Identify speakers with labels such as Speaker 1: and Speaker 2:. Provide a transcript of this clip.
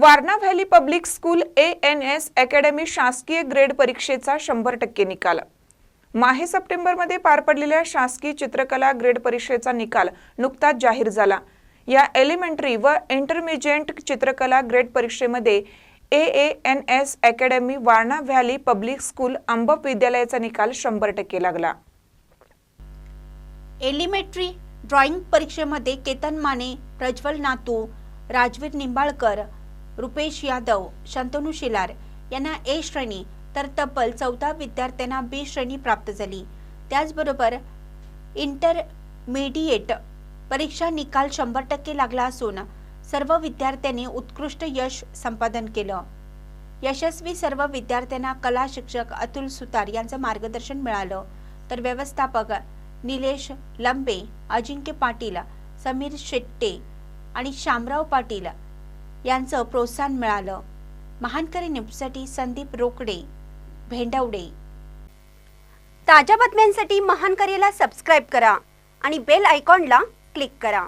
Speaker 1: Warana valley public school A N S academy शासकीय grade परीक्षेचा शंभर टक्के निकाल. माहे सप्टेंबरमध्ये पार पडलेल्या शासकीय चित्रकला ग्रेड परीक्षेचा निकाल नुकताच जाहीर झाला. या एलिमेंटरी व इंटरमिजिएट चित्रकला ग्रेड परीक्षेमध्ये A A N S academy Warana valley public school Ambap विद्यालयाचा निकाल शंभर टक्के लागला.
Speaker 2: एलिमेंटरी ड्रॉइंग परीक्षेमध्ये केतन माने प्रज्वल नातू राजवीर निंबाळकर रुपेश यादव शंतनू शिलार यांना ए श्रेणी तर तब्बल चौदा विद्यार्थ्यांना बी श्रेणी प्राप्त झाली. त्याचबरोबर इंटरमिडिएट परीक्षा निकाल शंभर टक्के लागला असून सर्व विद्यार्थ्यांनी उत्कृष्ट यश संपादन केलं. यशस्वी सर्व विद्यार्थ्यांना कला शिक्षक अतुल सुतार यांचं मार्गदर्शन मिळालं. तर व्यवस्थापक निलेश लंबे अजिंक्य पाटील समीर शेट्टे आणि शामराव पाटील यांचं प्रोत्साहन मिळालं. महानकरी न्यूजसाठी संदीप रोकडे भेंडवडे.
Speaker 3: ताज्या बातम्यांसाठी महानकरीला सबस्क्राईब करा आणि बेल आयकॉनला क्लिक करा.